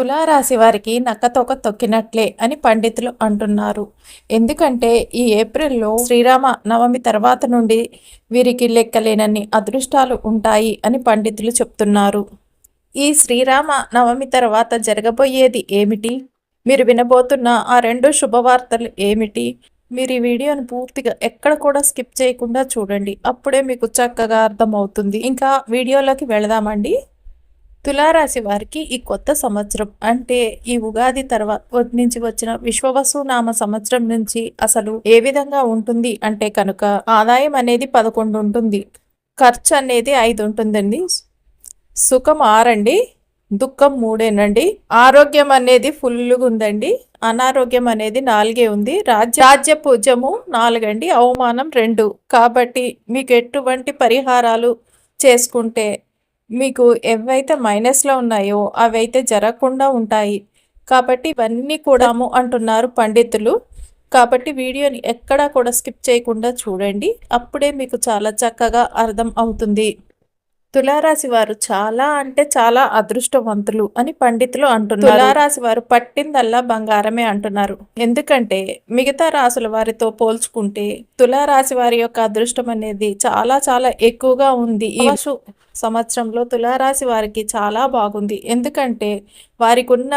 తులారాశి వారికి నక్కతోక తొక్కినట్లే అని పండితులు అంటున్నారు. ఎందుకంటే ఈ ఏప్రిల్లో శ్రీరామ నవమి తర్వాత నుండి వీరికి లెక్కలేనన్ని అదృష్టాలు ఉంటాయి అని పండితులు చెప్తున్నారు. ఈ శ్రీరామ నవమి తర్వాత జరగబోయేది ఏమిటి? మీరు వినబోతున్న ఆ రెండు శుభవార్తలు ఏమిటి? మీరు ఈ వీడియోను పూర్తిగా ఎక్కడ కూడా స్కిప్ చేయకుండా చూడండి. అప్పుడే మీకు చక్కగా అర్థమవుతుంది. ఇంకా వీడియోలోకి వెళదామండి. తులారాశి వారికి ఈ కొత్త సంవత్సరం అంటే ఈ ఉగాది తర్వాత నుంచి వచ్చిన విశ్వవసు నామ సంవత్సరం నుంచి అసలు ఏ విధంగా ఉంటుంది? అంటే కనుక ఆదాయం అనేది పదకొండు ఉంటుంది. ఖర్చు అనేది ఐదు ఉంటుందండి. సుఖం ఆరండి. దుఃఖం మూడేనండి. ఆరోగ్యం అనేది ఫుల్గా ఉందండి. అనారోగ్యం అనేది నాలుగే ఉంది. రాజ్య రాజ్య పూజ్యము నాలుగండి. అవమానం రెండు. కాబట్టి మీకు ఎటువంటి పరిహారాలు చేసుకుంటే మీకు ఏవైతే మైనస్లో ఉన్నాయో అవైతే జరగకుండా ఉంటాయి. కాబట్టి ఇవన్నీ కూడాము అంటున్నారు పండితులు. కాబట్టి వీడియోని ఎక్కడా కూడా స్కిప్ చేయకుండా చూడండి. అప్పుడే మీకు చాలా చక్కగా అర్థం అవుతుంది. తులారాశి వారు చాలా అంటే చాలా అదృష్టవంతులు అని పండితులు అంటున్నారు. తులారాశి వారు పట్టిందల్లా బంగారమే అంటున్నారు. ఎందుకంటే మిగతా రాశుల వారితో పోల్చుకుంటే తులారాశి వారి యొక్క అదృష్టం అనేది చాలా చాలా ఎక్కువగా ఉంది. ఈ సంవత్సరంలో తులారాశి వారికి చాలా బాగుంది. ఎందుకంటే వారికి ఉన్న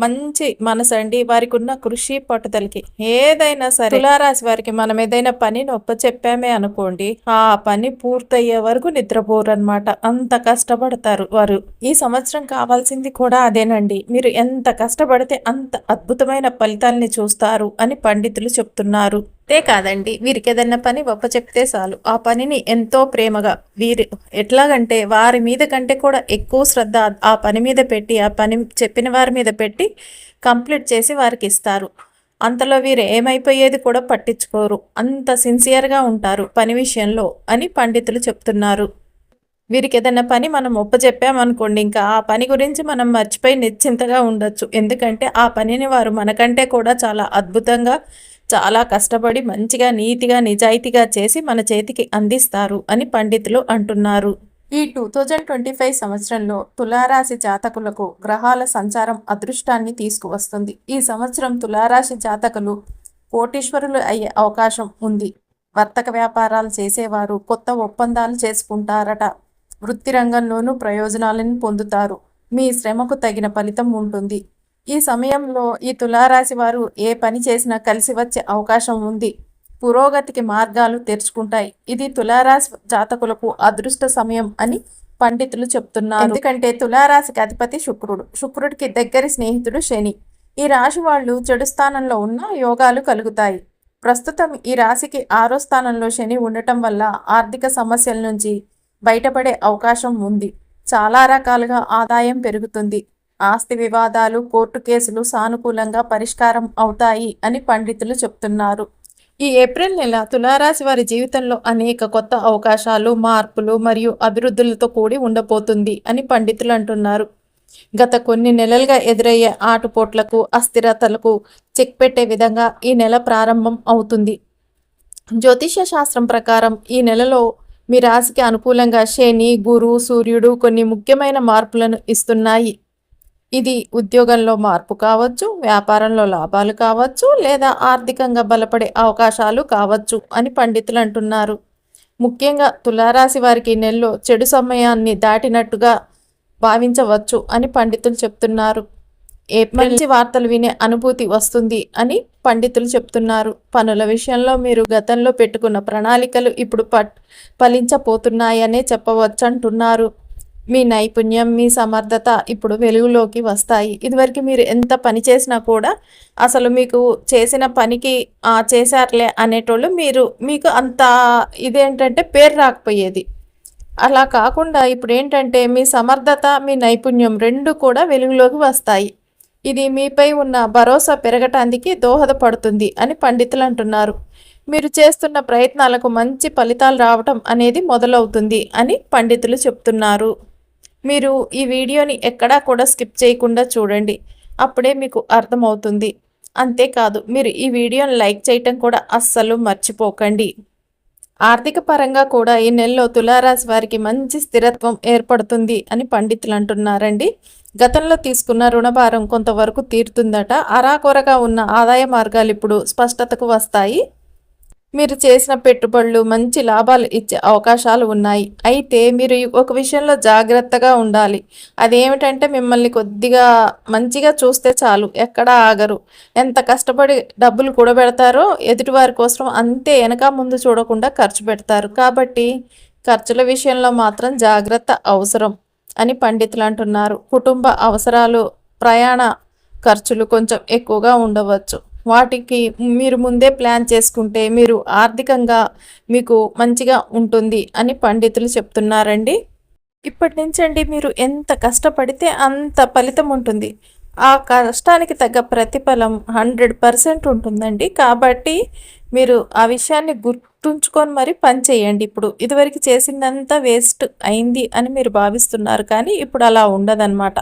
మంచి మనసు అండి వారికి ఉన్న కృషి పట్టుదలకి. ఏదైనా సరే తులారాశి వారికి మనం ఏదైనా పని నొప్ప చెప్పామే అనుకోండి ఆ పని పూర్తయ్యే వరకు నిద్రపోరు అనమాట అంత కష్టపడతారు వారు. ఈ సంవత్సరం కావాల్సింది కూడా అదేనండి. మీరు ఎంత కష్టపడితే అంత అద్భుతమైన ఫలితాల్ని చూస్తారు అని పండితులు చెప్తున్నారు. అంతే కాదండి. వీరికి ఏదైనా పని ఒప్ప చెప్తే చాలు. ఆ పనిని ఎంతో ప్రేమగా వీరి ఎట్లాగంటే వారి మీద కంటే కూడా ఎక్కువ శ్రద్ధ ఆ పని మీద పెట్టి ఆ పని చెప్పిన వారి మీద పెట్టి కంప్లీట్ చేసి వారికి ఇస్తారు అంతలో వీరు ఏమైపోయేది కూడా పట్టించుకోరు. అంత సిన్సియర్గా ఉంటారు పని విషయంలో అని పండితులు చెప్తున్నారు. వీరికి ఏదైనా పని మనం ఒప్ప చెప్పామనుకోండి ఇంకా ఆ పని గురించి మనం మర్చిపోయి నిశ్చింతగా ఉండొచ్చు. ఎందుకంటే ఆ పనిని వారు మనకంటే కూడా చాలా అద్భుతంగా చాలా కష్టపడి మంచిగా నీతిగా నిజాయితీగా చేసి మన చేతికి అందిస్తారు అని పండితులు అంటున్నారు. ఈ టూ థౌజండ్ ట్వంటీ ఫైవ్ సంవత్సరంలో తులారాశి జాతకులకు గ్రహాల సంచారం అదృష్టాన్ని తీసుకువస్తుంది. ఈ సంవత్సరం తులారాశి జాతకులు కోటీశ్వరులు అయ్యే అవకాశం ఉంది. వర్తక వ్యాపారాలు చేసేవారు కొత్త ఒప్పందాలు చేసుకుంటారట. వృత్తి రంగంలోనూ ప్రయోజనాలను పొందుతారు. మీ శ్రమకు తగిన ఫలితం ఉంటుంది. ఈ సమయంలో ఈ తులారాశి వారు ఏ పని చేసినా కలిసి వచ్చే అవకాశం ఉంది. పురోగతికి మార్గాలు తెరుచుకుంటాయి. ఇది తులారాశి జాతకులకు అదృష్ట సమయం అని పండితులు చెప్తున్నారు. ఎందుకంటే తులారాశికి అధిపతి శుక్రుడు. శుక్రుడికి దగ్గరి స్నేహితుడు శని. ఈ రాశి వాళ్ళు చెడు స్థానంలో ఉన్న యోగాలు కలుగుతాయి. ప్రస్తుతం ఈ రాశికి ఆరో స్థానంలో శని ఉండటం వల్ల ఆర్థిక సమస్యల నుంచి బయటపడే అవకాశం ఉంది. చాలా రకాలుగా ఆదాయం పెరుగుతుంది. ఆస్తి వివాదాలు కోర్టు కేసులు సానుకూలంగా పరిష్కారం అవుతాయి అని పండితులు చెప్తున్నారు. ఈ ఏప్రిల్ నెల తులారాశి వారి జీవితంలో అనేక కొత్త అవకాశాలు మార్పులు మరియు అభివృద్ధులతో కూడి ఉండబోతుంది అని పండితులు అంటున్నారు. గత కొన్ని నెలలుగా ఎదురయ్యే ఆటుపోట్లకు అస్థిరతలకు చెక్ పెట్టే విధంగా ఈ నెల ప్రారంభం అవుతుంది. జ్యోతిష శాస్త్రం ప్రకారం ఈ నెలలో మీ రాశికి అనుకూలంగా శని గురు సూర్యుడు కొన్ని ముఖ్యమైన మార్పులను ఇస్తున్నాయి. ఇది ఉద్యోగంలో మార్పు కావచ్చు వ్యాపారంలో లాభాలు కావచ్చు లేదా ఆర్థికంగా బలపడే అవకాశాలు కావచ్చు అని పండితులు అంటున్నారు. ముఖ్యంగా తులారాశి వారికి నెలలో చెడు సమయాన్ని దాటినట్టుగా భావించవచ్చు అని పండితులు చెప్తున్నారు. ఏ మంచి వార్తలు వినే అనుభూతి వస్తుంది అని పండితులు చెప్తున్నారు. పనుల విషయంలో మీరు గతంలో పెట్టుకున్న ప్రణాళికలు ఇప్పుడు పట్ ఫలించపోతున్నాయనే చెప్పవచ్చు అంటున్నారు మీ నైపుణ్యం మీ సమర్థత ఇప్పుడు వెలుగులోకి వస్తాయి. ఇదివరకు మీరు ఎంత పని చేసినా కూడా అసలు మీకు చేసిన పనికి చేశారులే అనేటోళ్ళు మీరు మీకు అంత ఇదేంటంటే పేరు రాకపోయేది. అలా కాకుండా ఇప్పుడు ఏంటంటే మీ సమర్థత మీ నైపుణ్యం రెండు కూడా వెలుగులోకి వస్తాయి. ఇది మీపై ఉన్న భరోసా పెరగటానికి దోహదపడుతుంది అని పండితులు అంటున్నారు. మీరు చేస్తున్న ప్రయత్నాలకు మంచి ఫలితాలు రావటం అనేది మొదలవుతుంది అని పండితులు చెప్తున్నారు. మీరు ఈ వీడియోని ఎక్కడా కూడా స్కిప్ చేయకుండా చూడండి. అప్పుడే మీకు అర్థమవుతుంది. అంతేకాదు మీరు ఈ వీడియోని లైక్ చేయటం కూడా అస్సలు మర్చిపోకండి. ఆర్థిక పరంగా కూడా ఈ నెలలో తులారాశి వారికి మంచి స్థిరత్వం ఏర్పడుతుంది అని పండితులు అంటున్నారండి. గతంలో తీసుకున్న రుణభారం కొంతవరకు తీరుతుందట. అరాకొరగా ఉన్న ఆదాయ మార్గాలు ఇప్పుడు స్పష్టతకు వస్తాయి. మీరు చేసిన పెట్టుబడులు మంచి లాభాలు ఇచ్చే అవకాశాలు ఉన్నాయి. అయితే మీరు ఒక విషయంలో జాగ్రత్తగా ఉండాలి. అదేమిటంటే మిమ్మల్ని కొద్దిగా మంచిగా చూస్తే చాలు. ఎక్కడ ఆగరు. ఎంత కష్టపడి డబ్బులు కూడబెడతారో ఎదుటివారి కోసం అంతే వెనక ముందు చూడకుండా ఖర్చు పెడతారు. కాబట్టి ఖర్చుల విషయంలో మాత్రం జాగ్రత్త అవసరం అని పండితులు అంటున్నారు. కుటుంబ అవసరాలు ప్రయాణ ఖర్చులు కొంచెం ఎక్కువగా ఉండవచ్చు. వాటికి మీరు ముందే ప్లాన్ చేసుకుంటే మీరు ఆర్థికంగా మీకు మంచిగా ఉంటుంది అని పండితులు చెప్తున్నారండి. ఇప్పటి నుంచి అండి మీరు ఎంత కష్టపడితే అంత ఫలితం ఉంటుంది. ఆ కష్టానికి తగ్గ ప్రతిఫలం హండ్రెడ్ పర్సెంట్ ఉంటుందండి. కాబట్టి మీరు ఆ విషయాన్ని గుర్తుంచుకొని మరి పని చేయండి. ఇప్పుడు ఇదివరకు చేసిందంతా వేస్ట్ అయింది అని మీరు భావిస్తున్నారు. కానీ ఇప్పుడు అలా ఉండదన్నమాట.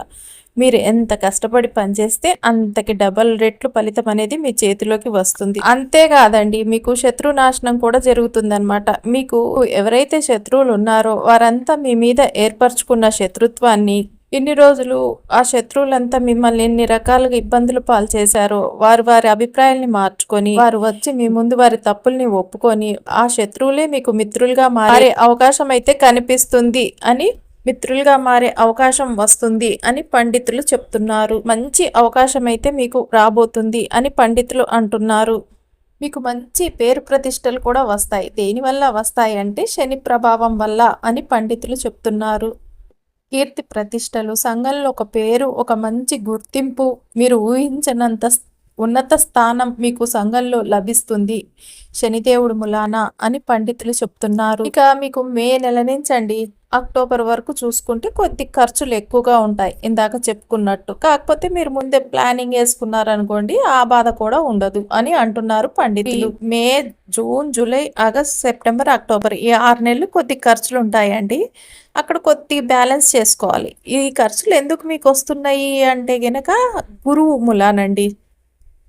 మీరు ఎంత కష్టపడి పనిచేస్తే అంతకి డబల్ రెట్లు ఫలితం అనేది మీ చేతిలోకి వస్తుంది. అంతేకాదండి మీకు శత్రు నాశనం కూడా జరుగుతుందనమాట మీకు ఎవరైతే శత్రువులు ఉన్నారో వారంతా మీ మీద ఏర్పరచుకున్న శత్రుత్వాన్ని ఇన్ని రోజులు ఆ శత్రువులంతా మిమ్మల్ని ఎన్ని రకాలుగా ఇబ్బందులు పాలు చేశారో వారు వారి అభిప్రాయాల్ని మార్చుకొని వారు వచ్చి మీ ముందు వారి తప్పుల్ని ఒప్పుకొని ఆ శత్రువులే మీకు మిత్రులుగా మారే అవకాశం అయితే కనిపిస్తుంది అని మిత్రులుగా మారే అవకాశం వస్తుంది అని పండితులు చెప్తున్నారు. మంచి అవకాశం అయితే మీకు రాబోతుంది అని పండితులు అంటున్నారు. మీకు మంచి పేరు ప్రతిష్టలు కూడా వస్తాయి. దేనివల్ల వస్తాయి అంటే శని ప్రభావం వల్ల అని పండితులు చెప్తున్నారు. కీర్తి ప్రతిష్టలు సంఘంలో ఒక పేరు ఒక మంచి గుర్తింపు మీరు ఊహించినంత ఉన్నత స్థానం మీకు సంఘంలో లభిస్తుంది. శనిదేవుడు ములానా అని పండితులు చెప్తున్నారు. ఇక మీకు మే నెల నుంచి అండి అక్టోబర్ వరకు చూసుకుంటే కొద్ది ఖర్చులు ఎక్కువగా ఉంటాయి ఇందాక చెప్పుకున్నట్టు. కాకపోతే మీరు ముందే ప్లానింగ్ వేసుకున్నారనుకోండి ఆ బాధ కూడా ఉండదు అని అంటున్నారు పండితులు. May June July August September October ఈ ఆరు నెలలు కొద్ది ఖర్చులు ఉంటాయండి. అక్కడ కొద్ది బ్యాలెన్స్ చేసుకోవాలి. ఈ ఖర్చులు ఎందుకు మీకు వస్తున్నాయి అంటే గనక గురువు ములానండి.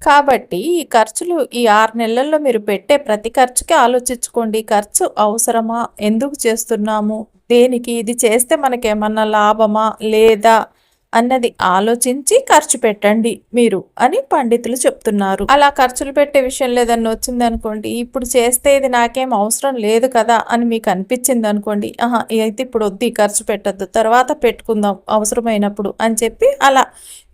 కాబట్టి ఈ ఖర్చులు ఈ ఆరు నెలల్లో మీరు పెట్టే ప్రతి ఖర్చుకి ఆలోచించుకోండి. ఖర్చు అవసరమా? ఎందుకు చేస్తున్నాము? దేనికి? ఇది చేస్తే మనకేమన్నా లాభమా? లేదా? అన్నది ఆలోచించి ఖర్చు పెట్టండి మీరు అని పండితులు చెప్తున్నారు. అలా ఖర్చులు పెట్టే విషయం లేదని వచ్చింది అనుకోండి ఇప్పుడు చేస్తే ఇది నాకేం అవసరం లేదు కదా అని మీకు అనిపించింది అనుకోండి ఆహా అయితే ఇప్పుడు వద్దు ఖర్చు పెట్టద్దు తర్వాత పెట్టుకుందాం అవసరమైనప్పుడు అని చెప్పి అలా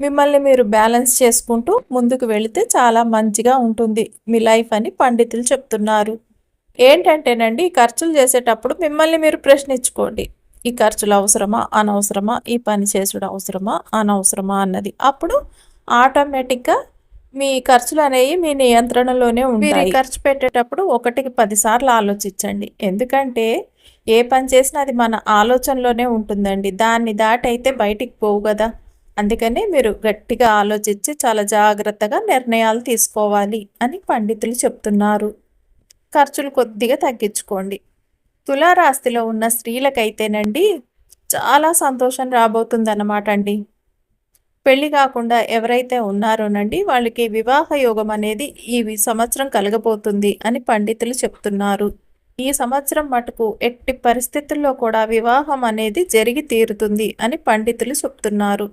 మిమ్మల్ని మీరు బ్యాలెన్స్ చేసుకుంటూ ముందుకు వెళితే చాలా మంచిగా ఉంటుంది మీ లైఫ్ అని పండితులు చెప్తున్నారు. ఏంటంటేనండి ఖర్చులు చేసేటప్పుడు మిమ్మల్ని మీరు ప్రశ్నించుకోండి. ఈ ఖర్చులు అవసరమా అనవసరమా ఈ పని చేసుడు అవసరమా అనవసరమా అన్నది. అప్పుడు ఆటోమేటిక్గా మీ ఖర్చులు అనేవి మీ నియంత్రణలోనే ఉంటాయి. ఖర్చు పెట్టేటప్పుడు ఒకటికి పదిసార్లు ఆలోచించండి. ఎందుకంటే ఏ పని చేసినా అది మన ఆలోచనలోనే ఉంటుందండి. దాన్ని దాటైతే బయటికి పోవు కదా. అందుకనే మీరు గట్టిగా ఆలోచించి చాలా జాగ్రత్తగా నిర్ణయాలు తీసుకోవాలి అని పండితులు చెప్తున్నారు. ఖర్చులు కొద్దిగా తగ్గించుకోండి. తులారాస్తిలో ఉన్న స్త్రీలకైతేనండి చాలా సంతోషం రాబోతుందన్నమాట అండి. పెళ్ళి కాకుండా ఎవరైతే ఉన్నారోనండి వాళ్ళకి వివాహ యోగం అనేది ఈ సంవత్సరం కలగబోతుంది అని పండితులు చెప్తున్నారు. ఈ సంవత్సరం మటుకు ఎట్టి పరిస్థితుల్లో కూడా వివాహం అనేది జరిగి తీరుతుంది అని పండితులు చెప్తున్నారు.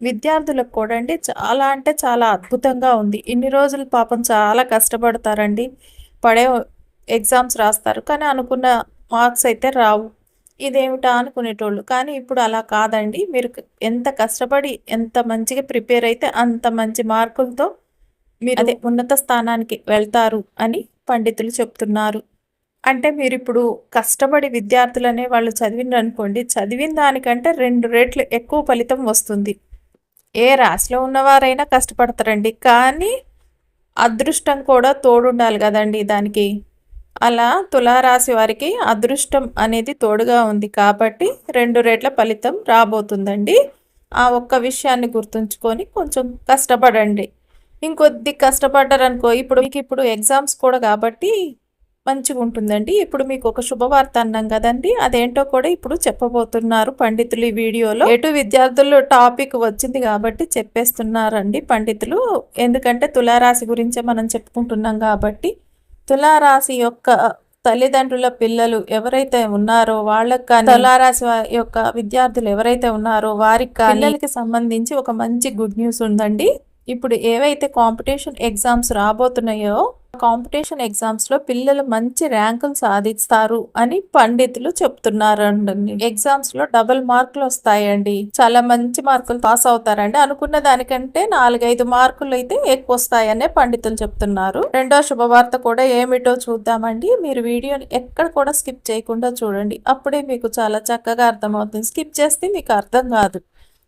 విద్యార్థులకు కూడా అండి చాలా అంటే చాలా అద్భుతంగా ఉంది. ఇన్ని రోజులు పాపం చాలా కష్టపడతారండి. పడే ఎగ్జామ్స్ రాస్తారు. కానీ అనుకున్న మార్క్స్ అయితే రావు. ఇదేమిటా అనుకునేటోళ్ళు. కానీ ఇప్పుడు అలా కాదండి. మీరు ఎంత కష్టపడి ఎంత మంచిగా ప్రిపేర్ అయితే అంత మంచి మార్కులతో మీరు అదే. ఉన్నత స్థానానికి వెళ్తారు అని పండితులు చెప్తున్నారు. అంటే మీరు ఇప్పుడు కష్టపడి విద్యార్థులనే వాళ్ళు చదివిండ్రు అనుకోండి చదివిన దానికంటే రెండు రేట్లు ఎక్కువ ఫలితం వస్తుంది. ఏ రాశిలో ఉన్నవారైనా కష్టపడతారండి. కానీ అదృష్టం కూడా తోడుండాలి కదండి దానికి. అలా తులారాశి వారికి అదృష్టం అనేది తోడుగా ఉంది కాబట్టి రెండు రేట్ల ఫలితం రాబోతుందండి. ఆ ఒక్క విషయాన్ని గుర్తుంచుకొని కొంచెం కష్టపడండి. ఇంకొద్ది కష్టపడ్డారనుకో ఇప్పుడు మీకు ఇప్పుడు ఎగ్జామ్స్ కూడా కాబట్టి మంచిగా ఉంటుందండి. ఇప్పుడు మీకు ఒక శుభవార్త అన్నాం కదండి. అదేంటో కూడా ఇప్పుడు చెప్పబోతున్నారు పండితులు ఈ వీడియోలో. ఎటు విద్యార్థులు టాపిక్ వచ్చింది కాబట్టి చెప్పేస్తున్నారండి పండితులు. ఎందుకంటే తులారాశి గురించే మనం చెప్పుకుంటున్నాం కాబట్టి తులారాశి యొక్క తల్లిదండ్రుల పిల్లలు ఎవరైతే ఉన్నారో వాళ్ళకి కానీ తులారాశి యొక్క విద్యార్థులు ఎవరైతే ఉన్నారో వారికి కానీ పిల్లలకి సంబంధించి ఒక మంచి గుడ్ న్యూస్ ఉందండి. ఇప్పుడు ఏవైతే కాంపిటీషన్ ఎగ్జామ్స్ రాబోతున్నాయో కాంపిటీషన్ ఎగ్జామ్స్లో పిల్లలు మంచి ర్యాంకులు సాధిస్తారు అని పండితులు చెప్తున్నారండి ఎగ్జామ్స్లో డబుల్ మార్కులు వస్తాయండి. చాలా మంచి మార్కులు పాస్ అవుతారండి. అనుకున్న దానికంటే నాలుగైదు మార్కులు అయితే ఎక్కువ వస్తాయనే పండితులు చెప్తున్నారు. రెండో శుభవార్త కూడా ఏమిటో చూద్దామండి. మీరు వీడియోని ఎక్కడ కూడా స్కిప్ చేయకుండా చూడండి. అప్పుడే మీకు చాలా చక్కగా అర్థమవుతుంది. స్కిప్ చేస్తే మీకు అర్థం కాదు.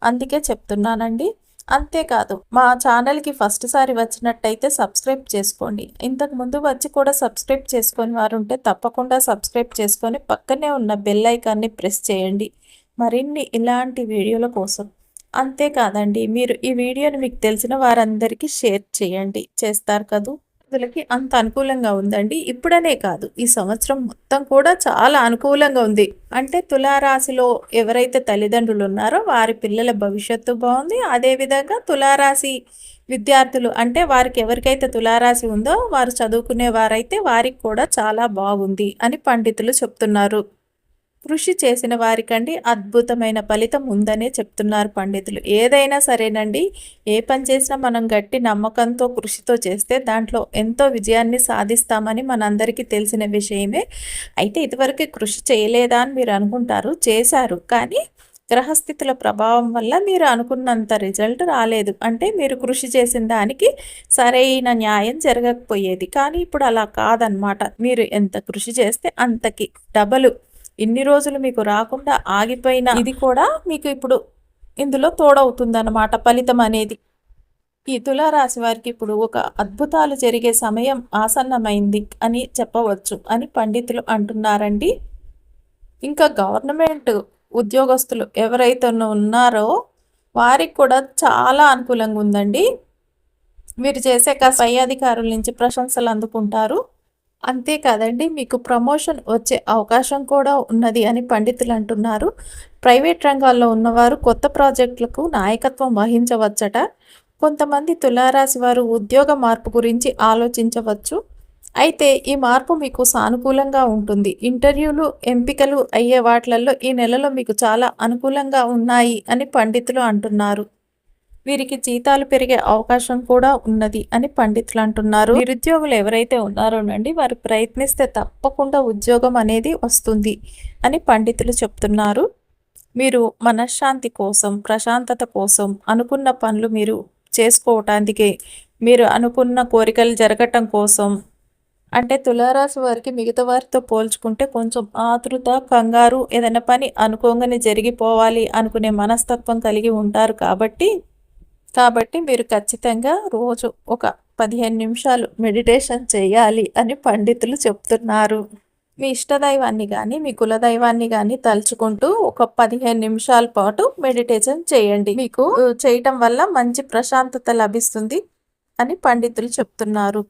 అందుకే చెప్తున్నానండి. అంతేకాదు మా ఛానల్కి ఫస్ట్ సారి వచ్చినట్టయితే సబ్స్క్రైబ్ చేసుకోండి. ఇంతకు ముందు వచ్చి కూడా సబ్స్క్రైబ్ చేసుకొని వారు ఉంటే తప్పకుండా సబ్స్క్రైబ్ చేసుకొని పక్కనే ఉన్న బెల్ ఐకాన్ని ప్రెస్ చేయండి. మరిన్ని ఇలాంటి వీడియోల కోసం. అంతేకాదండి మీరు ఈ వీడియోని మీకు తెలిసిన వారందరికీ షేర్ చేయండి. చేస్తారు కదూ? విద్యార్థులకి అంత అనుకూలంగా ఉందండి. ఇప్పుడనే కాదు ఈ సంవత్సరం మొత్తం కూడా చాలా అనుకూలంగా ఉంది. అంటే తులారాశిలో ఎవరైతే తల్లిదండ్రులు ఉన్నారో వారి పిల్లల భవిష్యత్తు బాగుంది. అదేవిధంగా తులారాశి విద్యార్థులు అంటే వారికి ఎవరికైతే తులారాశి ఉందో వారు చదువుకునే వారైతే వారికి కూడా చాలా బాగుంది అని పండితులు చెప్తున్నారు. కృషి చేసిన వారికండి అద్భుతమైన ఫలితం ఉందనే చెప్తున్నారు పండితులు. ఏదైనా సరేనండి ఏ పని చేసినా మనం గట్టి నమ్మకంతో కృషితో చేస్తే దాంట్లో ఎంతో విజయాన్ని సాధిస్తామని మనందరికీ తెలిసిన విషయమే. అయితే ఇదివరకు కృషి చేయలేదా అని మీరు అనుకుంటారు చేశారు. కానీ గ్రహస్థితుల ప్రభావం వల్ల మీరు అనుకున్నంత రిజల్ట్ రాలేదు. అంటే మీరు కృషి చేసిన దానికి సరైన న్యాయం జరగకపోయేది. కానీ ఇప్పుడు అలా కాదనమాట. మీరు ఎంత కృషి చేస్తే అంతకి డబలు ఇన్ని రోజులు మీకు రాకుండా ఆగిపోయిన ఇది కూడా మీకు ఇప్పుడు ఇందులో తోడవుతుందన్నమాట. ఫలితం అనేది. ఈ తులారాశి వారికి ఇప్పుడు ఒక అద్భుతాలు జరిగే సమయం ఆసన్నమైంది అని చెప్పవచ్చు అని పండితులు అంటున్నారండి. ఇంకా గవర్నమెంట్ ఉద్యోగస్తులు ఎవరైతే ఉన్నారో వారికి కూడా చాలా అనుకూలంగా ఉందండి. మీరు చేసే కష్ట పై అధికారుల నుంచి ప్రశంసలు అందుకుంటారు. అంతేకాదండి మీకు ప్రమోషన్ వచ్చే అవకాశం కూడా ఉన్నది అని పండితులు అంటున్నారు. ప్రైవేట్ రంగాల్లో ఉన్నవారు కొత్త ప్రాజెక్టులకు నాయకత్వం వహించవచ్చట. కొంతమంది తులారాశి వారు ఉద్యోగ మార్పు గురించి ఆలోచించవచ్చు. అయితే ఈ మార్పు మీకు సానుకూలంగా ఉంటుంది. ఇంటర్వ్యూలు ఎంపికలు అయ్యే వాటిలలో ఈ నెలలో మీకు చాలా అనుకూలంగా ఉన్నాయి అని పండితులు అంటున్నారు. వీరికి జీతాలు పెరిగే అవకాశం కూడా ఉన్నది అని పండితులు అంటున్నారు. నిరుద్యోగులు ఎవరైతే ఉన్నారోనండి వారు ప్రయత్నిస్తే తప్పకుండా ఉద్యోగం అనేది వస్తుంది అని పండితులు చెప్తున్నారు. మీరు మనశ్శాంతి కోసం ప్రశాంతత కోసం అనుకున్న పనులు మీరు చేసుకోవటానికి మీరు అనుకున్న కోరికలు జరగటం కోసం. అంటే తులారాశి వారికి మిగతా వారితో పోల్చుకుంటే కొంచెం ఆతృత కంగారు ఏదైనా పని అనుకోగానే జరిగిపోవాలి అనుకునే మనస్తత్వం కలిగి ఉంటారు కాబట్టి కాబట్టి మీరు ఖచ్చితంగా రోజు ఒక పదిహేను నిమిషాలు మెడిటేషన్ చేయాలి అని పండితులు చెప్తున్నారు. మీ ఇష్టదైవాన్ని కానీ మీ కులదైవాన్ని కానీ తలుచుకుంటూ ఒక పదిహేను నిమిషాల పాటు మెడిటేషన్ చేయండి. మీకు చేయటం వల్ల మంచి ప్రశాంతత లభిస్తుంది అని పండితులు చెప్తున్నారు.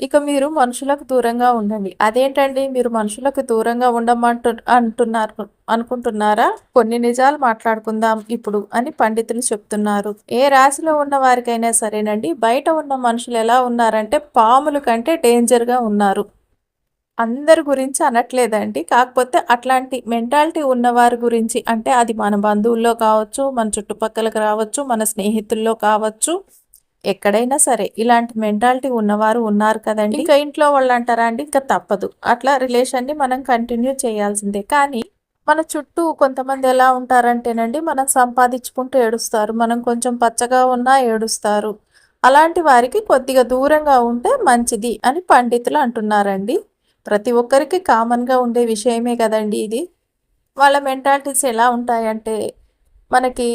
ఇక మీరు మనుషులకు దూరంగా ఉండండి. అదేంటండి? మీరు మనుషులకు దూరంగా ఉండమంటు అంటున్నారు అనుకుంటున్నారా? కొన్ని నిజాలు మాట్లాడుకుందాం ఇప్పుడు అని పండితులు చెప్తున్నారు. ఏ రాశిలో ఉన్న వారికైనా సరేనండి. బయట ఉన్న మనుషులు ఎలా ఉన్నారంటే పాముల కంటే డేంజర్గా ఉన్నారు. అందరి గురించి అనట్లేదండి. కాకపోతే అట్లాంటి మెంటాలిటీ ఉన్నవారి గురించి అంటే అది మన బంధువుల్లో కావచ్చు మన చుట్టుపక్కలకు రావచ్చు మన స్నేహితుల్లో కావచ్చు ఎక్కడైనా సరే ఇలాంటి మెంటాలిటీ ఉన్నవారు ఉన్నారు కదండి. ఇంకా ఇంట్లో వాళ్ళు అంటారా అండి? ఇంకా తప్పదు. అట్లా రిలేషన్ని మనం కంటిన్యూ చేయాల్సిందే. కానీ మన చుట్టూ కొంతమంది ఎలా ఉంటారంటేనండి మనం సంపాదించుకుంటూ ఏడుస్తారు. మనం కొంచెం పచ్చగా ఉన్నా ఏడుస్తారు. అలాంటి వారికి కొద్దిగా దూరంగా ఉంటే మంచిది అని పండితులు అంటున్నారండి. ప్రతి ఒక్కరికి కామన్గా ఉండే విషయమే కదండి ఇది. వాళ్ళ మెంటాలిటీస్ ఎలా ఉంటాయంటే మనకి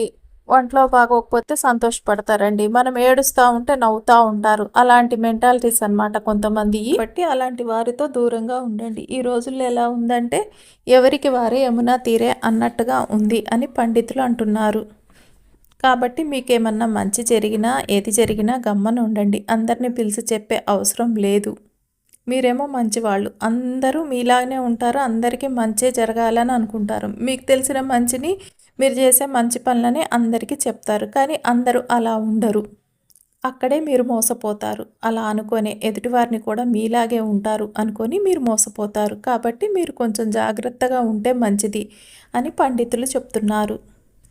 ఒంట్లో బాగోకపోతే సంతోషపడతారండి. మనం ఏడుస్తూ ఉంటే నవ్వుతూ ఉంటారు. అలాంటి మెంటాలిటీస్ అనమాట కొంతమంది. బట్టి అలాంటి వారితో దూరంగా ఉండండి. ఈ రోజుల్లో ఎలా ఉందంటే ఎవరికి వారే యమునా తీరే అన్నట్టుగా ఉంది అని పండితులు అంటున్నారు. కాబట్టి మీకేమన్నా మంచి జరిగినా ఏది జరిగినా గమ్మన ఉండండి. అందరినీ పిలిచి చెప్పే అవసరం లేదు. మీరేమో మంచివాళ్ళు. అందరూ మీలాగనే ఉంటారు. అందరికీ మంచే జరగాలని అనుకుంటారు. మీకు తెలిసిన మంచిని మీరు చేసే మంచి పనులని అందరికీ చెప్తారు కానీ అందరూ అలా ఉండరు. అక్కడే మీరు మోసపోతారు. అలా అనుకొని ఎదుటివారిని కూడా మీలాగే ఉంటారు అనుకొని మీరు మోసపోతారు. కాబట్టి మీరు కొంచెం జాగ్రత్తగా ఉంటే మంచిది అని పండితులు చెప్తున్నారు.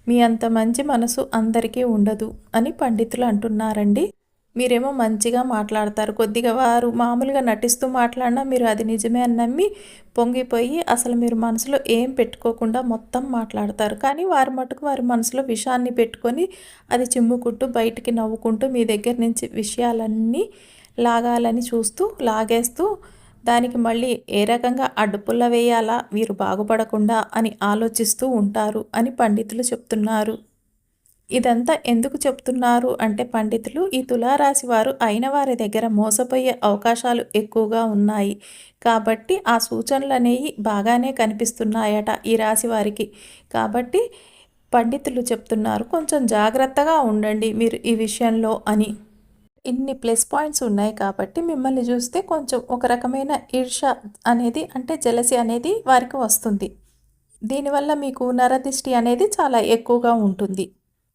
మీ అంత మంచి మనసు అందరికీ ఉండదు అని పండితులు అంటున్నారండి. మీరేమో మంచిగా మాట్లాడతారు. కొద్దిగా వారు మామూలుగా నటిస్తూ మాట్లాడినా మీరు అది నిజమే అని నమ్మి పొంగిపోయి అసలు మీరు మనసులో ఏం పెట్టుకోకుండా మొత్తం మాట్లాడతారు. కానీ వారి మటుకు వారి మనసులో విషాన్ని పెట్టుకొని అది చిమ్ముకుంటూ బయటికి నవ్వుకుంటూ మీ దగ్గర నుంచి విషయాలన్నీ లాగాలని చూస్తూ లాగేస్తూ దానికి మళ్ళీ ఏ రకంగా అడ్డుపుల్ల వేయాలా వీరు బాగుపడకుండా అని ఆలోచిస్తూ ఉంటారు అని పండితులు చెప్తున్నారు. ఇదంతా ఎందుకు చెప్తున్నారు అంటే పండితులు ఈ తులారాశి వారు అయిన వారి దగ్గర మోసపోయే అవకాశాలు ఎక్కువగా ఉన్నాయి. కాబట్టి ఆ సూచనలు అనేవి బాగానే కనిపిస్తున్నాయట ఈ రాశి వారికి. కాబట్టి పండితులు చెప్తున్నారు కొంచెం జాగ్రత్తగా ఉండండి మీరు ఈ విషయంలో అని. ఇన్ని ప్లస్ పాయింట్స్ ఉన్నాయి కాబట్టి మిమ్మల్ని చూస్తే కొంచెం ఒక రకమైన ఈర్ష అనేది అంటే జలసి అనేది వారికి వస్తుంది. దీనివల్ల మీకు నరదిష్టి అనేది చాలా ఎక్కువగా ఉంటుంది.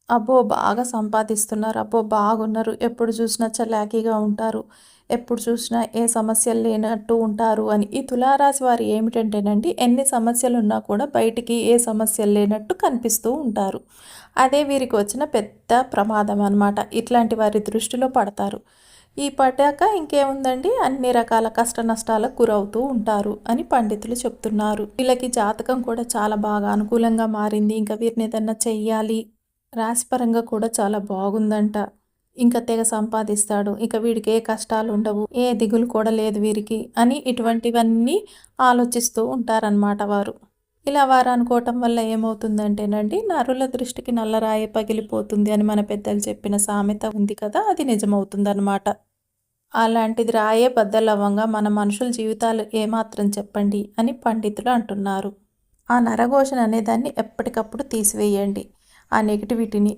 అబ్బో బాగా సంపాదిస్తున్నారు. అబ్బో బాగున్నారు. ఎప్పుడు చూసినా చలాకీగా ఉంటారు. ఎప్పుడు చూసినా ఏ సమస్యలు లేనట్టు ఉంటారు అని. ఈ తులారాశి వారు ఏమిటంటేనండి ఎన్ని సమస్యలు ఉన్నా కూడా బయటికి ఏ సమస్యలు లేనట్టు కనిపిస్తూ ఉంటారు. అదే వీరికి వచ్చిన పెద్ద ప్రమాదం అనమాట ఇట్లాంటి వారి దృష్టిలో పడతారు. ఈ పడ్డాక ఇంకేముందండి? అన్ని రకాల కష్ట నష్టాలకు గురవుతూ ఉంటారు అని పండితులు చెప్తున్నారు. వీళ్ళకి జాతకం కూడా చాలా బాగా అనుకూలంగా మారింది. ఇంకా వీరిని ఏదన్నా చెయ్యాలి రాశిపరంగా కూడా చాలా బాగుందంట. ఇంకా తెగ సంపాదిస్తాడు. ఇక వీడికి ఏ కష్టాలు ఉండవు. ఏ దిగులు కూడా లేదు వీరికి అని ఇటువంటివన్నీ ఆలోచిస్తూ ఉంటారనమాట వారు. ఇలా వారు అనుకోవటం వల్ల ఏమవుతుందంటేనండి నరుల దృష్టికి నల్లరాయి పగిలిపోతుంది అని మన పెద్దలు చెప్పిన సామెత ఉంది కదా అది నిజమవుతుందన్నమాట. అలాంటిది రాయే బద్దలవ్వంగా మన మనుషుల జీవితాలు ఏమాత్రం చెప్పండి అని పండితులు అంటున్నారు. ఆ నరఘోషణ అనేదాన్ని ఎప్పటికప్పుడు తీసివేయండి. ఆ నెగిటివిటీని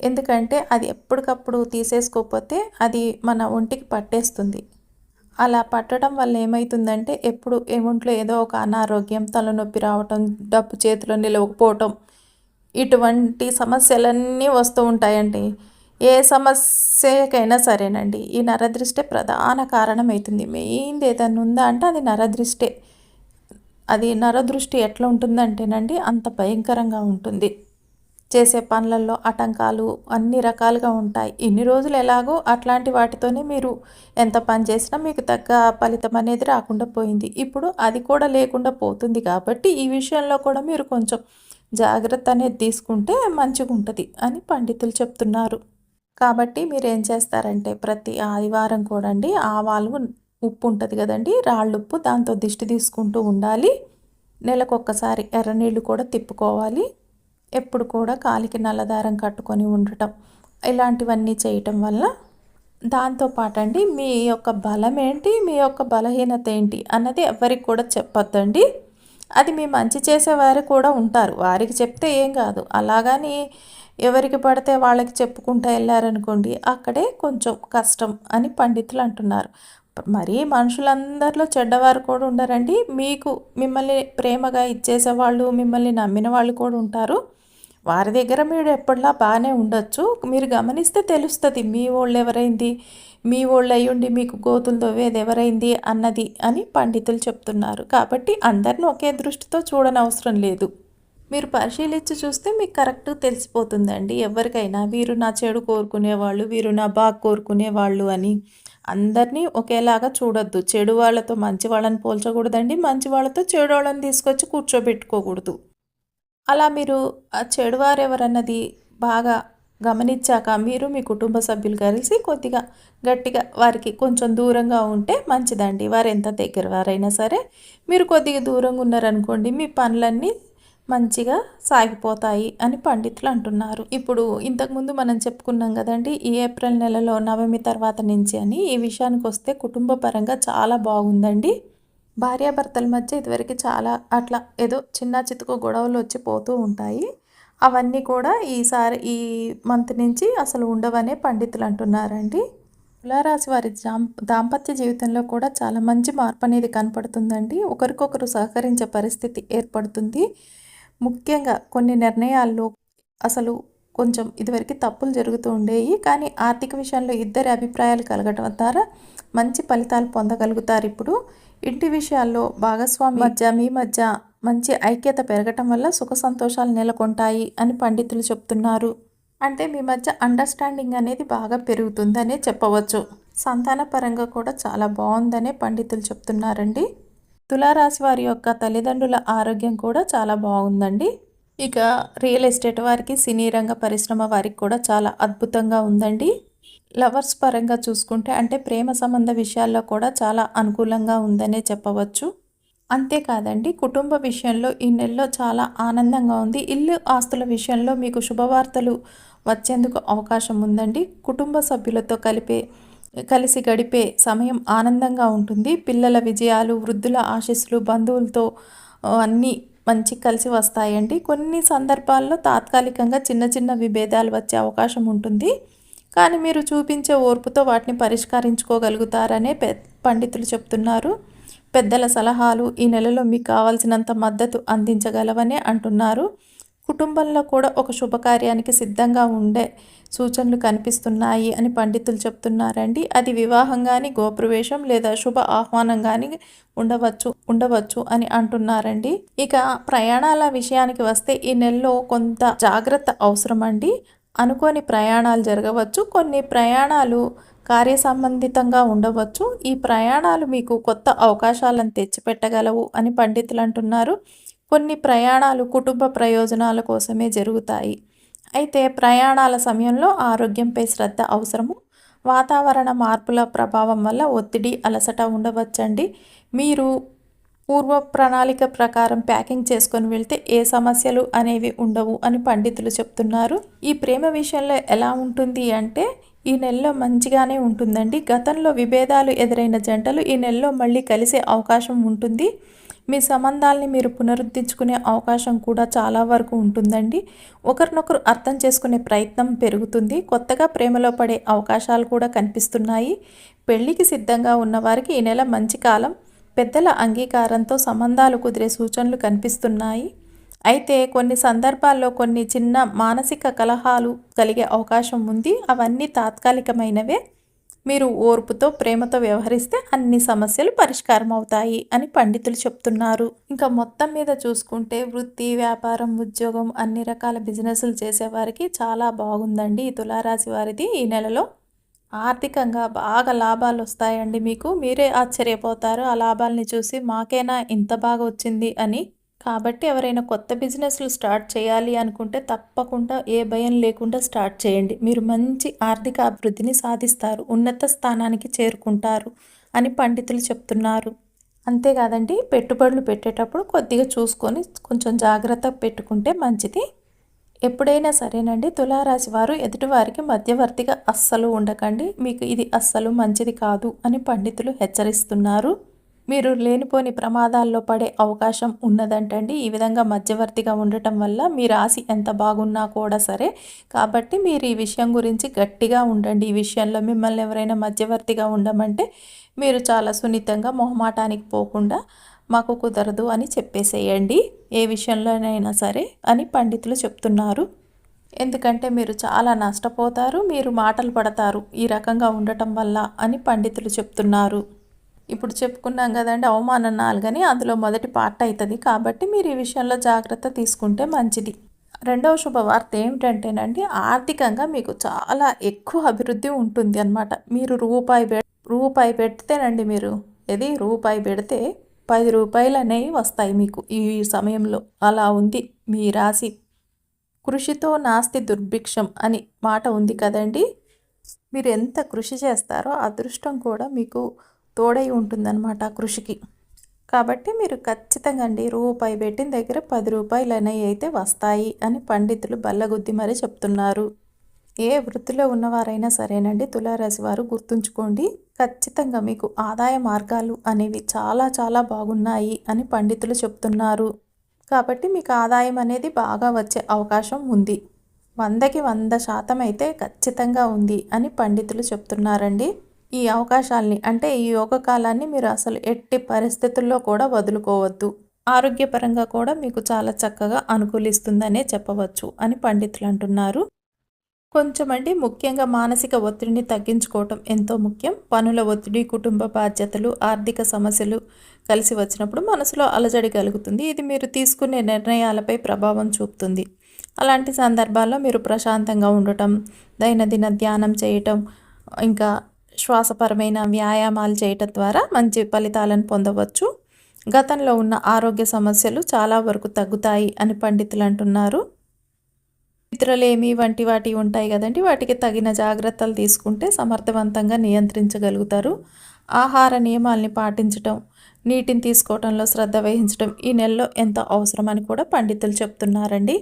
ఎందుకంటే అది ఎప్పటికప్పుడు తీసేసుకోకపోతే అది మన ఒంటికి పట్టేస్తుంది. అలా పట్టడం వల్ల ఏమవుతుందంటే ఎప్పుడు ఒంట్లో ఏదో ఒక అనారోగ్యం తలనొప్పి రావటం డబ్బు చేతిలో నిలవకపోవటం ఇటువంటి సమస్యలన్నీ వస్తూ ఉంటాయండి. ఏ సమస్యకైనా సరేనండి. ఈ నరదృష్టి ప్రధాన కారణం అవుతుంది మెయిన్ ఏదైనా ఉందా అంటే అది నరదృష్టే. అది నరదృష్టి ఎట్లా ఉంటుందంటేనండి అంత భయంకరంగా ఉంటుంది. చేసే పనులలో ఆటంకాలు అన్ని రకాలుగా ఉంటాయి. ఇన్ని రోజులు ఎలాగో అట్లాంటి వాటితోనే మీరు ఎంత పని చేసినా మీకు తగ్గ ఫలితం అనేది రాకుండా పోయింది. ఇప్పుడు అది కూడా లేకుండా పోతుంది కాబట్టి ఈ విషయంలో కూడా మీరు కొంచెం జాగ్రత్త అనేది తీసుకుంటే మంచిగా ఉంటుంది అని పండితులు చెప్తున్నారు. కాబట్టి మీరు ఏం చేస్తారంటే ప్రతి ఆదివారం కూడా అండి ఆవాలు ఉప్పు ఉంటుంది కదండి రాళ్ళుప్పు దాంతో దిష్టి తీసుకుంటూ ఉండాలి. నెలకొక్కసారి ఎర్రనీళ్ళు కూడా తిప్పుకోవాలి. ఎప్పుడు కూడా కాలికి నల్లదారం కట్టుకొని ఉండటం. ఇలాంటివన్నీ చేయటం వల్ల దాంతోపాటండి మీ యొక్క బలం ఏంటి మీ యొక్క బలహీనత ఏంటి అన్నది ఎవరికి కూడా చెప్పొద్దండి. అది మీ మంచి చేసేవారు కూడా ఉంటారు. వారికి చెప్తే ఏం కాదు. అలాగని ఎవరికి పడితే వాళ్ళకి చెప్పుకుంటూ వెళ్ళారనుకోండి అక్కడే కొంచెం కష్టం అని పండితులు అంటున్నారు. మరీ మనుషులందరిలో చెడ్డవారు కూడా ఉండరండి. మీకు మిమ్మల్ని ప్రేమగా ఇచ్చేసేవాళ్ళు మిమ్మల్ని నమ్మిన వాళ్ళు కూడా ఉంటారు. వారి దగ్గర మీరు ఎప్పటిలా బాగానే ఉండొచ్చు. మీరు గమనిస్తే తెలుస్తుంది మీ వాళ్ళు ఎవరైంది? మీ వాళ్ళు అయ్యుండి మీకు గోతులు తవ్వేది ఎవరైంది? అన్నది అని పండితులు చెప్తున్నారు. కాబట్టి అందరిని ఒకే దృష్టితో చూడనవసరం లేదు. మీరు పరిశీలించి చూస్తే మీకు కరెక్ట్ తెలిసిపోతుందండి. ఎవరికైనా వీరు నా చెడు కోరుకునేవాళ్ళు వీరు నా బాగా కోరుకునేవాళ్ళు అని అందరినీ ఒకేలాగా చూడొద్దు. చెడు వాళ్ళతో మంచి వాళ్ళని పోల్చకూడదండి. మంచి వాళ్ళతో చెడు వాళ్ళని తీసుకొచ్చి కూర్చోబెట్టుకోకూడదు. అలా మీరు ఆ చెడువారు ఎవరన్నది బాగా గమనించాక మీరు మీ కుటుంబ సభ్యులు కలిసి కొద్దిగా గట్టిగా వారికి కొంచెం దూరంగా ఉంటే మంచిదండి. వారు ఎంత దగ్గర వారైనా సరే మీరు కొద్దిగా దూరంగా ఉన్నారనుకోండి మీ పనులన్నీ మంచిగా సాగిపోతాయి అని పండితులు అంటున్నారు. ఇప్పుడు ఇంతకుముందు మనం చెప్పుకున్నాం కదండి ఈ ఏప్రిల్ నెలలో నవమి తర్వాత నుంచి అని ఈ విషయానికి వస్తే కుటుంబ పరంగా చాలా బాగుందండి. భార్యాభర్తల మధ్య ఇదివరకు చాలా అట్లా ఏదో చిన్న చితుకు గొడవలు వచ్చి పోతూ ఉంటాయి. అవన్నీ కూడా ఈసారి ఈ మంత్ నుంచి అసలు ఉండవనే పండితులు అంటున్నారండి. తులారాశి వారి దాంపత్య జీవితంలో కూడా చాలా మంచి మార్పు అనేది కనపడుతుందండి. ఒకరికొకరు సహకరించే పరిస్థితి ఏర్పడుతుంది. ముఖ్యంగా కొన్ని నిర్ణయాల్లో అసలు కొంచెం ఇదివరకు తప్పులు జరుగుతూ ఉండేవి కానీ ఆర్థిక విషయంలో ఇద్దరి అభిప్రాయాలు కలగటం ద్వారా మంచి ఫలితాలు పొందగలుగుతారు. ఇప్పుడు ఇంటి విషయాల్లో భాగస్వామి మధ్య మీ మధ్య మంచి ఐక్యత పెరగటం వల్ల సుఖ సంతోషాలు నెలకొంటాయి అని పండితులు చెప్తున్నారు. అంటే మీ మధ్య అండర్స్టాండింగ్ అనేది బాగా పెరుగుతుందనే చెప్పవచ్చు. సంతాన పరంగా కూడా చాలా బాగుందనే పండితులు చెప్తున్నారండి. తులారాశి వారి యొక్క తల్లిదండ్రుల ఆరోగ్యం కూడా చాలా బాగుందండి. ఇక రియల్ ఎస్టేట్ వారికి సినీ రంగ పరిశ్రమ వారికి కూడా చాలా అద్భుతంగా ఉందండి. లవర్స్ పరంగా చూసుకుంటే అంటే ప్రేమ సంబంధ విషయాల్లో కూడా చాలా అనుకూలంగా ఉందనే చెప్పవచ్చు. అంతేకాదండి కుటుంబ విషయంలో ఈ నెలలో చాలా ఆనందంగా ఉంది. ఇల్లు ఆస్తుల విషయంలో మీకు శుభవార్తలు వచ్చేందుకు అవకాశం ఉందండి. కుటుంబ సభ్యులతో కలిపే కలిసి గడిపే సమయం ఆనందంగా ఉంటుంది. పిల్లల విజయాలు వృద్ధుల ఆశీస్సులు బంధువులతో అన్నీ మంచి కలిసి వస్తాయండి. కొన్ని సందర్భాల్లో తాత్కాలికంగా చిన్న చిన్న విభేదాలు వచ్చే అవకాశం ఉంటుంది. కానీ మీరు చూపించే ఓర్పుతో వాటిని పరిష్కరించుకోగలుగుతారనే పె పండితులు చెప్తున్నారు. పెద్దల సలహాలు ఈ నెలలో మీకు కావాల్సినంత మద్దతు అందించగలవనే అంటున్నారు. కుటుంబంలో కూడా ఒక శుభకార్యానికి సిద్ధంగా ఉండే సూచనలు కనిపిస్తున్నాయి అని పండితులు చెప్తున్నారండి. అది వివాహం కానీ గోప్రవేశం లేదా శుభ ఆహ్వానం కానీ ఉండవచ్చు ఉండవచ్చు అని అంటున్నారండి. ఇక ప్రయాణాల విషయానికి వస్తే ఈ నెలలో కొంత జాగ్రత్త అవసరం అండి అనుకోని ప్రయాణాలు జరగవచ్చు కొన్ని ప్రయాణాలు కార్య సంబంధితంగా ఉండవచ్చు. ఈ ప్రయాణాలు మీకు కొత్త అవకాశాలను తెచ్చిపెట్టగలవు అని పండితులు అంటున్నారు. కొన్ని ప్రయాణాలు కుటుంబ ప్రయోజనాల కోసమే జరుగుతాయి. అయితే ప్రయాణాల సమయంలో ఆరోగ్యంపై శ్రద్ధ అవసరము. వాతావరణ మార్పుల ప్రభావం వల్ల ఒత్తిడి అలసట ఉండవచ్చండి. మీరు పూర్వ ప్రణాళిక ప్రకారం ప్యాకింగ్ చేసుకొని వెళ్తే ఏ సమస్యలు అనేవి ఉండవు అని పండితులు చెప్తున్నారు. ఈ ప్రేమ విషయంలో ఎలా ఉంటుంది అంటే ఈ నెలలో మంచిగానే ఉంటుందండి. గతంలో విభేదాలు ఎదురైన జంటలు ఈ నెలలో మళ్ళీ కలిసే అవకాశం ఉంటుంది. మీ సంబంధాలని మీరు పునరుద్ధరించుకునే అవకాశం కూడా చాలా వరకు ఉంటుందండి. ఒకరినొకరు అర్థం చేసుకునే ప్రయత్నం పెరుగుతుంది. కొత్తగా ప్రేమలో పడే అవకాశాలు కూడా కనిపిస్తున్నాయి. పెళ్ళికి సిద్ధంగా ఉన్నవారికి ఈ నెల మంచి కాలం పెద్దల అంగీకారంతో సంబంధాలు కుదిరే సూచనలు కనిపిస్తున్నాయి. అయితే కొన్ని సందర్భాల్లో కొన్ని చిన్న మానసిక కలహాలు కలిగే అవకాశం ఉంది. అవన్నీ తాత్కాలికమైనవే. మీరు ఓర్పుతో ప్రేమతో వ్యవహరిస్తే అన్ని సమస్యలు పరిష్కారం అవుతాయి అని పండితులు చెప్తున్నారు. ఇంకా మొత్తం మీద చూసుకుంటే వృత్తి వ్యాపారం ఉద్యోగం అన్ని రకాల బిజినెస్లు చేసేవారికి చాలా బాగుందండి. ఈ తులారాశి వారిది ఈ నెలలో ఆర్థికంగా బాగా లాభాలు వస్తాయండి మీకు. మీరే ఆశ్చర్యపోతారు. ఆ లాభాలని చూసి మాకేనా ఇంత బాగా వచ్చింది అని కాబట్టి ఎవరైనా కొత్త బిజినెస్లు స్టార్ట్ చేయాలి అనుకుంటే తప్పకుండా ఏ భయం లేకుండా స్టార్ట్ చేయండి. మీరు మంచి ఆర్థిక అభివృద్ధిని సాధిస్తారు ఉన్నత స్థానానికి చేరుకుంటారు అని పండితులు చెప్తున్నారు. అంతేకాదండి పెట్టుబడులు పెట్టేటప్పుడు కొద్దిగా చూసుకొని కొంచెం జాగ్రత్త పెట్టుకుంటే మంచిది. ఎప్పుడైనా సరేనండి తులారాశి వారు ఎదుటివారికి మధ్యవర్తిగా అస్సలు ఉండకండి. మీకు ఇది అస్సలు మంచిది కాదు అని పండితులు హెచ్చరిస్తున్నారు. మీరు లేనిపోని ప్రమాదాల్లో పడే అవకాశం ఉన్నదంటండి. ఈ విధంగా మధ్యవర్తిగా ఉండటం వల్ల మీ రాశి ఎంత బాగున్నా కూడా సరే. కాబట్టి మీరు ఈ విషయం గురించి గట్టిగా ఉండండి. ఈ విషయంలో మిమ్మల్ని ఎవరైనా మధ్యవర్తిగా ఉండమంటే మీరు చాలా సున్నితంగా మొహమాటానికి పోకుండా మాకు కుదరదు అని చెప్పేసేయండి. ఏ విషయంలోనైనా సరే అని పండితులు చెప్తున్నారు. ఎందుకంటే మీరు చాలా నష్టపోతారు మీరు మాటలు పడతారు ఈ రకంగా ఉండటం వల్ల అని పండితులు చెప్తున్నారు. ఇప్పుడు చెప్పుకున్నాం కదండి అవమానం నాలుగని అందులో మొదటి పార్ట్ అవుతుంది కాబట్టి మీరు ఈ విషయంలో జాగ్రత్త తీసుకుంటే మంచిది. రెండవ శుభవార్త ఏమిటంటేనండి ఆర్థికంగా మీకు చాలా ఎక్కువ అభివృద్ధి ఉంటుంది అనమాట మీరు రూపాయి పె రూపాయి పెడితేనండి మీరు ఇది రూపాయి పెడితే పది రూపాయలు అనేవి వస్తాయి మీకు ఈ సమయంలో. అలా ఉంది మీ రాశి. కృషితో నాస్తి దుర్భిక్షం అని మాట ఉంది కదండి. మీరు ఎంత కృషి చేస్తారో అదృష్టం కూడా మీకు తోడై ఉంటుందన్నమాట కృషికి. కాబట్టి మీరు ఖచ్చితంగా అండి రూపాయి పెట్టిన దగ్గర పది రూపాయలు అనేవి అయితే వస్తాయి అని పండితులు బల్లగుద్ది మరీ చెప్తున్నారు. ఏ వృత్తిలో ఉన్నవారైనా సరేనండి తులారాశి వారు గుర్తుంచుకోండి ఖచ్చితంగా మీకు ఆదాయ మార్గాలు అనేవి చాలా చాలా బాగున్నాయి అని పండితులు చెప్తున్నారు. కాబట్టి మీకు ఆదాయం అనేది బాగా వచ్చే అవకాశం ఉంది. వందకి వంద శాతం అయితే ఖచ్చితంగా ఉంది అని పండితులు చెప్తున్నారండి. ఈ అవకాశాల్ని అంటే ఈ యోగ కాలాన్ని మీరు అసలు ఎట్టి పరిస్థితుల్లో కూడా వదులుకోవద్దు. ఆరోగ్యపరంగా కూడా మీకు చాలా చక్కగా అనుకూలిస్తుందనే చెప్పవచ్చు అని పండితులు అంటున్నారు. కొంచెం అండి ముఖ్యంగా మానసిక ఒత్తిడిని తగ్గించుకోవటం ఎంతో ముఖ్యం. పనుల ఒత్తిడి కుటుంబ బాధ్యతలు ఆర్థిక సమస్యలు కలిసి వచ్చినప్పుడు మనసులో అలజడి కలుగుతుంది. ఇది మీరు తీసుకునే నిర్ణయాలపై ప్రభావం చూపుతుంది. అలాంటి సందర్భాల్లో మీరు ప్రశాంతంగా ఉండటం దైనందిన ధ్యానం చేయటం ఇంకా శ్వాసపరమైన వ్యాయామాలు చేయటం ద్వారా మంచి ఫలితాలను పొందవచ్చు. గతంలో ఉన్న ఆరోగ్య సమస్యలు చాలా వరకు తగ్గుతాయి అని పండితులు అంటున్నారు. నిద్రలేమి వంటి వాటి ఉంటాయి కదండి వాటికి తగిన జాగ్రత్తలు తీసుకుంటే సమర్థవంతంగా నియంత్రించగలుగుతారు. ఆహార నియమాల్ని పాటించటం నీటిని తీసుకోవడంలో శ్రద్ధ వహించడం ఈ నెలలో ఎంత అవసరమని కూడా పండితులు చెప్తున్నారండి.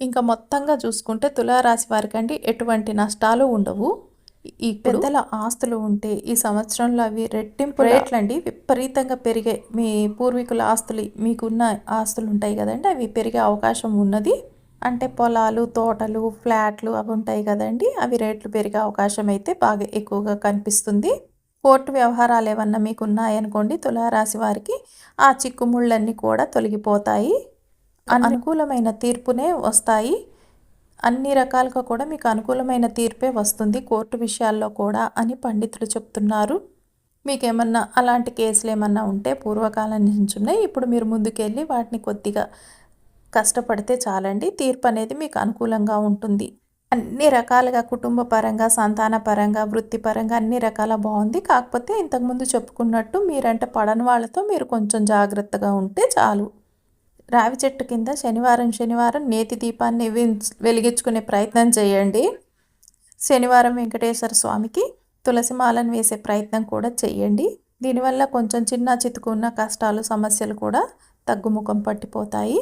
ఇంకా మొత్తంగా చూసుకుంటే తులారాశి వారికండి ఎటువంటి నష్టాలు ఉండవు. పెద్దల ఆస్తులు ఉంటే ఈ సంవత్సరంలో అవి రెట్టింపు రేట్లండి. విపరీతంగా పెరిగే మీ పూర్వీకుల ఆస్తులు మీకున్న ఆస్తులు ఉంటాయి కదండి. అవి పెరిగే అవకాశం ఉన్నది. అంటే పొలాలు తోటలు ఫ్లాట్లు అవి ఉంటాయి కదండి. అవి రేట్లు పెరిగే అవకాశం అయితే బాగా ఎక్కువగా కనిపిస్తుంది. కోర్టు వ్యవహారాలు ఏమన్నా మీకు ఉన్నాయనుకోండి తులారాశి వారికి ఆ చిక్కుముళ్ళన్నీ కూడా తొలగిపోతాయి. అనుకూలమైన తీర్పునే వస్తాయి. అన్ని రకాలుగా కూడా మీకు అనుకూలమైన తీర్పే వస్తుంది కోర్టు విషయాల్లో కూడా అని పండితులు చెప్తున్నారు. మీకేమన్నా అలాంటి కేసులు ఏమన్నా ఉంటే పూర్వకాలం నుంచి ఉన్నాయి. ఇప్పుడు మీరు ముందుకెళ్ళి వాటిని కొద్దిగా కష్టపడితే చాలండి. తీర్పు అనేది మీకు అనుకూలంగా ఉంటుంది. అన్ని రకాలుగా కుటుంబ పరంగా సంతాన పరంగా వృత్తిపరంగా అన్ని రకాల బాగుంది. కాకపోతే ఇంతకుముందు చెప్పుకున్నట్టు మీరంటే పడని వాళ్ళతో మీరు కొంచెం జాగ్రత్తగా ఉంటే చాలు. రావి చెట్టు కింద శనివారం శనివారం నేతి దీపాన్ని వెలిగించుకునే ప్రయత్నం చేయండి. శనివారం వెంకటేశ్వర స్వామికి తులసి మాలను వేసే ప్రయత్నం కూడా చేయండి. దీనివల్ల కొంచెం చిన్న చితుకున్న కష్టాలు సమస్యలు కూడా తగ్గుముఖం పట్టిపోతాయి.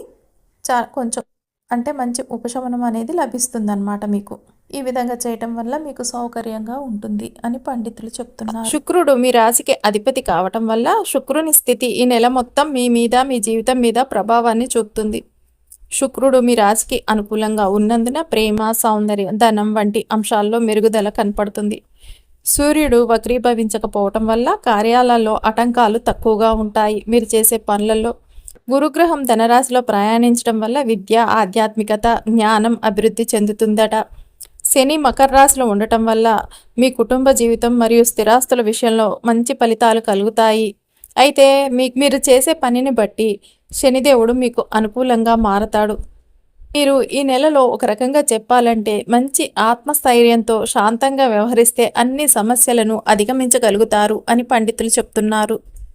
చా కొంచెం అంటే మంచి ఉపశమనం అనేది లభిస్తుందన్నమాట మీకు. ఈ విధంగా చేయటం వల్ల మీకు సౌకర్యంగా ఉంటుంది అని పండితులు చెప్తున్నారు. శుక్రుడు మీ రాశికి అధిపతి కావటం వల్ల శుక్రుని స్థితి ఈ నెల మొత్తం మీ మీద మీ జీవితం మీద ప్రభావాన్ని చూపుతుంది. శుక్రుడు మీ రాశికి అనుకూలంగా ఉన్నందున ప్రేమ సౌందర్యం ధనం వంటి అంశాల్లో మెరుగుదల కనపడుతుంది. సూర్యుడు వక్రీభవించకపోవటం వల్ల కార్యాలలో ఆటంకాలు తక్కువగా ఉంటాయి. మీరు చేసే పనులలో గురుగ్రహం ధనరాశిలో ప్రయాణించడం వల్ల విద్య ఆధ్యాత్మికత జ్ఞానం అభివృద్ధి చెందుతుందట. శని మకర రాశిలో ఉండటం వల్ల మీ కుటుంబ జీవితం మరియు స్థిరాస్తుల విషయంలో మంచి ఫలితాలు కలుగుతాయి. అయితే మీ మీరు చేసే పనిని బట్టి శనిదేవుడు మీకు అనుకూలంగా మారతాడు. మీరు ఈ నెలలో ఒక రకంగా చెప్పాలంటే మంచి ఆత్మస్థైర్యంతో శాంతంగా వ్యవహరిస్తే అన్ని సమస్యలను అధిగమించగలుగుతారు అని పండితులు చెప్తున్నారు.